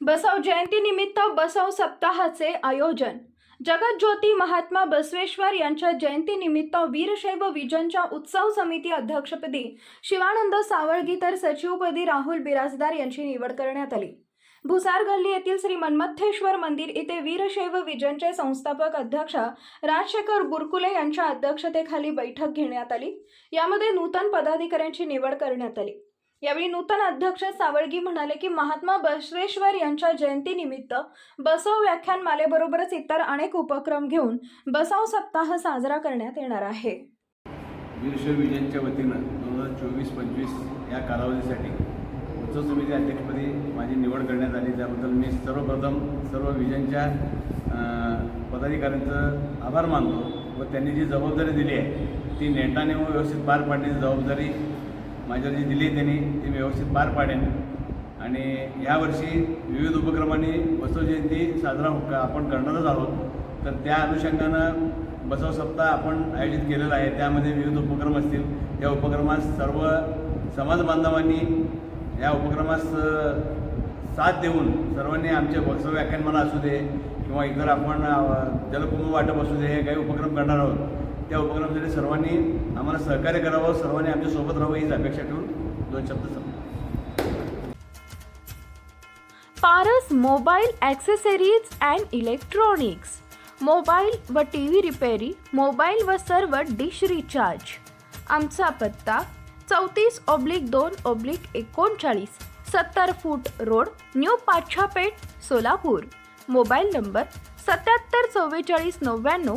बसव जयंतीनिमित्त बसव सप्ताहाचे आयोजन. जगज्योती महात्मा बसवेश्वर यांच्या जयंतीनिमित्त वीरशैव विजनच्या उत्सव समिती अध्यक्षपदी शिवानंद सावळगी तर सचिवपदी राहुल बिराजदार यांची निवड करण्यात आली. भुसार गल्ली येथील श्री मन्मथेश्वर मंदिर येथे वीरशैव विजनचे संस्थापक अध्यक्ष राजशेखर बुरकुले यांच्या अध्यक्षतेखाली बैठक घेण्यात आली. यामध्ये नूतन पदाधिकाऱ्यांची निवड करण्यात आली. यावेळी नूतन अध्यक्ष सावळगी म्हणाले की महात्मा बसवेश्वर यांच्या जयंतीनिमित्त बसव व्याख्यानमालेबरोबरच इतर अनेक उपक्रम घेऊन बसव सप्ताह साजरा करण्यात येणार आहे. वीरशैव वतीनं दोन हजार चोवीस पंचवीस या कालावधीसाठी उत्सव समिती अध्यक्षपदी माझी निवड करण्यात आली. त्याबद्दल मी सर्वप्रथम सर्व विजनच्या पदाधिकाऱ्यांचं आभार मानतो व त्यांनी जी जबाबदारी दिली आहे ती नेटाने व व्यवस्थित पार पाडण्याची जबाबदारी माझ्यावर जी दिली आहे त्यांनी ती व्यवस्थित पार पाडेन. आणि यावर्षी विविध उपक्रमांनी बसव जयंती साजरा हो- आपण करणारच आहोत. तर त्या अनुषंगानं बसव सप्ताह आपण आयोजित केलेला आहे. त्यामध्ये विविध उपक्रम असतील. त्या उपक्रमास सर्व समाज बांधवांनी या उपक्रमास साथ देऊन सर्वांनी आमचे बसव व्याख्यानमाला असू दे किंवा इतर आपण जलकुंभ वाटप असू दे हे काही उपक्रम करणार आहोत. त्या उपक्रमासाठी सर्वांनी आम्हाला सहकार्य करावं सर्वांनी आमच्यासोबत राहावं हीच अपेक्षा ठेवून दोन शब्द संपतो Paras mobile accessories and electronics. Mobile व टी व्ही रिपेरी मोबाईल व सर्व डिश रिचार्ज. आमचा पत्ता चौतीस ऑब्लिक दोन ऑब्लिक एकोणचाळीस सत्तर foot road new Pachhapeth Solapur. Mobile number सत्याहत्तर चव्वेचाळीस नव्याण्णव